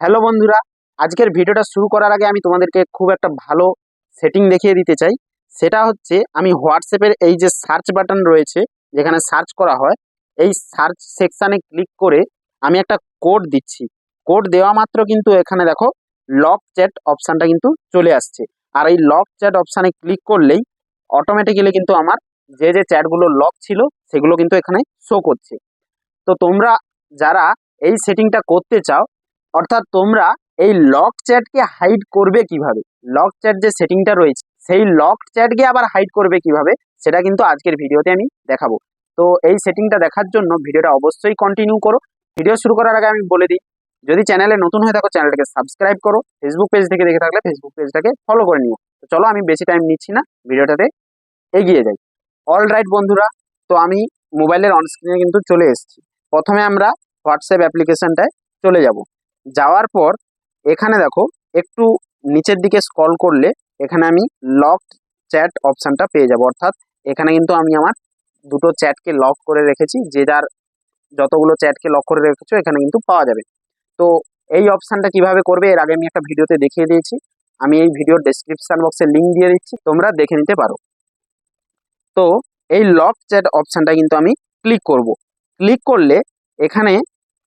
Hello বন্ধুরা, আজকের ভিডিওটা শুরু করার আগে আমি তোমাদেরকে খুব একটা ভালো সেটিং দেখিয়ে দিতে চাই। সেটা হচ্ছে আমি হোয়াটসঅ্যাপের এই যে সার্চ বাটন রয়েছে, যেখানে সার্চ করা হয়, এই সার্চ সেকশানে ক্লিক করে আমি একটা কোড দিচ্ছি। কোড দেওয়া মাত্র কিন্তু এখানে দেখো লক চ্যাট অপশানটা কিন্তু চলে আসছে। আর এই লক চ্যাট অপশানে ক্লিক করলেই অটোমেটিক্যালি কিন্তু আমার যে যে চ্যাটগুলো লক ছিল, সেগুলো কিন্তু এখানে শো করছে। তো তোমরা যারা এই সেটিংটা করতে চাও অর্থাৎ তোমরা এই লক চ্যাটকে হাইড করবে কীভাবে? লক চ্যাট যে সেটিংটা রয়েছে, সেই লক চ্যাটকে আবার হাইড করবে কীভাবে? সেটা কিন্তু আজকের ভিডিওতে আমি দেখাবো। তো এই সেটিংটা দেখার জন্য ভিডিওটা অবশ্যই কন্টিনিউ করো। ভিডিও শুরু করার আগে আমি বলে দিই, যদি চ্যানেলে নতুন হয়ে থাকো চ্যানেলটাকে সাবস্ক্রাইব করো। ফেসবুক পেজ থেকে দেখে থাকলে ফেসবুক পেজটাকে ফলো করে নিও। তো চলো আমি বেশি টাইম নিচ্ছি না, ভিডিওটাতে এগিয়ে যাই। অল রাইট বন্ধুরা, তো আমি মোবাইলের অনস্ক্রিনে কিন্তু চলে এসেছি। প্রথমে আমরা হোয়াটসঅ্যাপ অ্যাপ্লিকেশনটায় চলে যাব। যাওয়ার পর এখানে দেখো, একটু নিচের দিকে স্ক্রল করলে এখানে আমি লক চ্যাট অপশানটা পেয়ে যাব। অর্থাৎ এখানে কিন্তু আমি আমার দুটো চ্যাটকে লক করে রেখেছি, যে যার যতগুলো চ্যাটকে লক করে রেখেছো, এখানে কিন্তু পাওয়া যাবে। তো এই অপশানটা কীভাবে করবে, এর আগে আমি একটা ভিডিওতে দেখিয়ে দিয়েছি। আমি এই ভিডিওর ডেসক্রিপশন বক্সে লিঙ্ক দিয়ে দিচ্ছি, তোমরা দেখে নিতে পারো। তো এই লক চ্যাট অপশানটা কিন্তু আমি ক্লিক করব। ক্লিক করলে এখানে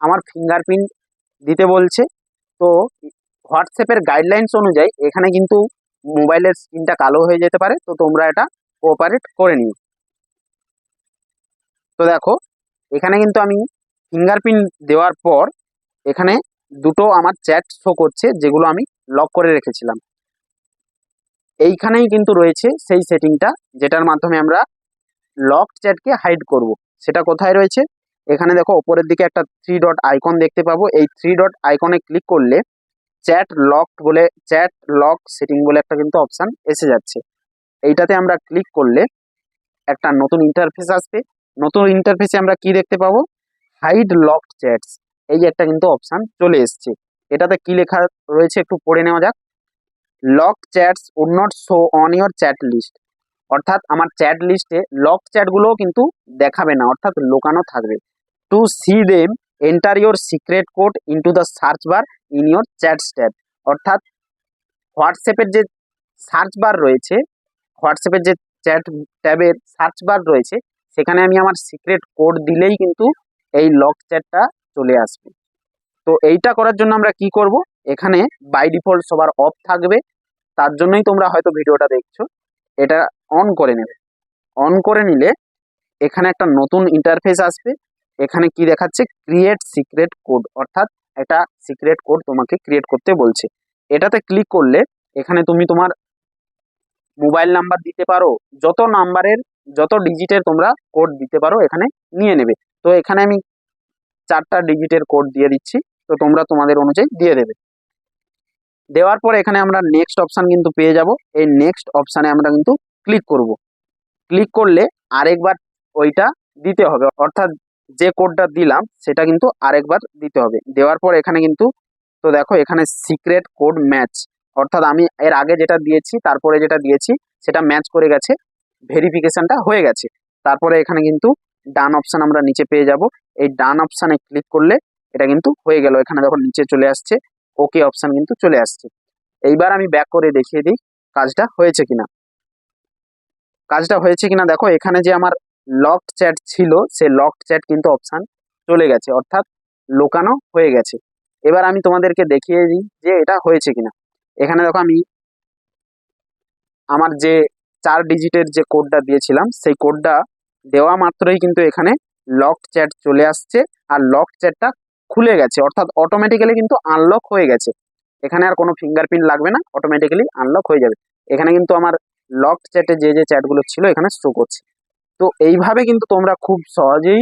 আমার ফিঙ্গারপ্রিন্ট দিতে বলছে। তো হোয়াটসঅ্যাপের গাইডলাইন্স অনুযায়ী এখানে কিন্তু মোবাইলের স্ক্রিনটা কালো হয়ে যেতে পারে। তো তোমরা এটা কোঅপারেট করে নিও। তো দেখো, এখানে কিন্তু আমি ফিঙ্গারপ্রিন্ট দেওয়ার পর এখানে দুটো আমার চ্যাট শো করছে, যেগুলো আমি লক করে রেখেছিলাম। এইখানেই কিন্তু রয়েছে সেই সেটিংটা যেটার মাধ্যমে আমরা লক চ্যাটকে হাইড করব। সেটা কোথায় রয়েছে? এখানে দেখো ওপরের দিকে একটা থ্রি ডট আইকন দেখতে পাবো। এই থ্রি ডট আইকনে ক্লিক করলে চ্যাট লক বলে চ্যাট লক সেটিং বলে একটা কিন্তু অপশান এসে যাচ্ছে। এইটাতে আমরা ক্লিক করলে একটা নতুন ইন্টারফেস আসবে। নতুন ইন্টারফেসে আমরা কি দেখতে পাবো? হাইড লক চ্যাটস এই একটা কিন্তু অপশান চলে এসছে। এটাতে কি লেখা রয়েছে একটু পড়ে নেওয়া যাক। Lock chats would not show on your chat list অর্থাৎ আমার চ্যাট লিস্টে লক চ্যাটগুলোও কিন্তু দেখাবে না। অর্থাৎ লোকানো থাকবে। To see them enter your secret code into the search bar in your chat stat অর্থাৎ হোয়াটসঅ্যাপের যে সার্চ বার রয়েছে হোয়াটসঅ্যাপের যে চ্যাট ট্যাবের সার্চ বার রয়েছে, সেখানে আমি আমার সিক্রেট কোড দিলেই কিন্তু এই লক চ্যাটটা চলে আসবে। তো এইটা করার জন্য আমরা কি করব? এখানে বাই ডিফল্ট সবার অফ থাকবে, তার জন্যই তোমরা হয়তো ভিডিওটা দেখছ। এটা অন করে নেবে। অন করে নিলে এখানে একটা নতুন ইন্টারফেস আসবে। এখানে কি দেখাচ্ছে? ক্রিয়েট সিক্রেট কোড অর্থাৎ এটা সিক্রেট কোড তোমাকে ক্রিয়েট করতে বলছে। এটাতে ক্লিক করলে এখানে তুমি তোমার মোবাইল নাম্বার দিতে পারো, যত নাম্বারের যত ডিজিটের তোমরা কোড দিতে পারো এখানে নিয়ে নেবে। তো এখানে আমি চারটা ডিজিটের কোড দিয়ে দিচ্ছি, তো তোমরা তোমাদের অনুযায়ী দিয়ে দেবে। দেওয়ার পর এখানে আমরা নেক্সট অপশান কিন্তু পেয়ে যাব। এই নেক্সট অপশানে আমরা কিন্তু ক্লিক করব। ক্লিক করলে আরেকবার ওইটা দিতে হবে, অর্থাৎ যে কোডটা দিলাম, সেটা কিন্তু আরেকবার দিতে হবে। দেওয়ার পর এখানে কিন্তু, তো দেখো এখানে সিক্রেট কোড ম্যাচ অর্থাৎ আমি এর আগে যেটা দিয়েছি, তারপরে যেটা দিয়েছি, সেটা ম্যাচ করে গেছে ভেরিফিকেশনটা হয়ে গেছে। তারপরে এখানে কিন্তু ডান অপশান আমরা নিচে পেয়ে যাব। এই ডান অপশানে ক্লিক করলে এটা কিন্তু হয়ে গেল। এখানে দেখো নিচে চলে আসছে ওকে অপশান কিন্তু চলে আসছে। এইবার আমি ব্যাক করে দেখিয়ে দিই, কাজটা হয়েছে কিনা। কাজটা হয়েছে কিনা দেখো, এখানে যে আমার লক চ্যাট ছিল, সে লক চ্যাট কিন্তু অপশান চলে গেছে, অর্থাৎ লোকানো হয়ে গেছে। এবার আমি তোমাদেরকে দেখিয়ে দিই যে এটা হয়েছে কিনা। এখানে দেখো আমি আমার যে চার ডিজিটের যে কোডটা দিয়েছিলাম, সেই কোডটা দেওয়া মাত্রই কিন্তু এখানে লক চ্যাট চলে আসছে আর লক চ্যাটটা খুলে গেছে, অর্থাৎ অটোমেটিক্যালি কিন্তু আনলক হয়ে গেছে। এখানে আর কোনো ফিঙ্গারপ্রিন্ট লাগবে না অটোমেটিক্যালি আনলক হয়ে যাবে। এখানে কিন্তু আমার লক চ্যাটে যে যে চ্যাটগুলো ছিল, এখানে শো করছে। তো এইভাবে কিন্তু তোমরা খুব সহজেই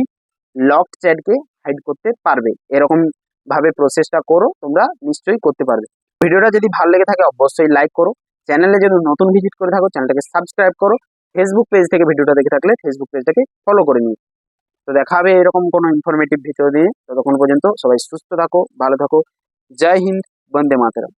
লক চ্যাটকে হাইড করতে পারবে। এরকম ভাবে প্রসেসটা করো, তোমরা নিশ্চয়ই করতে পারবে। ভিডিওটা যদি ভালো লেগে থাকে, অবশ্যই লাইক করো। চ্যানেলে যদি নতুন ভিজিট করে থাকো, চ্যানেলটাকে সাবস্ক্রাইব করো। ফেসবুক পেজ থেকে ভিডিওটা দেখে থাকলে ফেসবুক পেজটাকে ফলো করে নিও। তো দেখা হবে এরকম কোনো ইনফরমেটিভ ভিডিও দিয়ে। ততক্ষণ পর্যন্ত সবাই সুস্থ থাকো, ভালো থাকো। জয় হিন্দ, বন্দে মাতরম।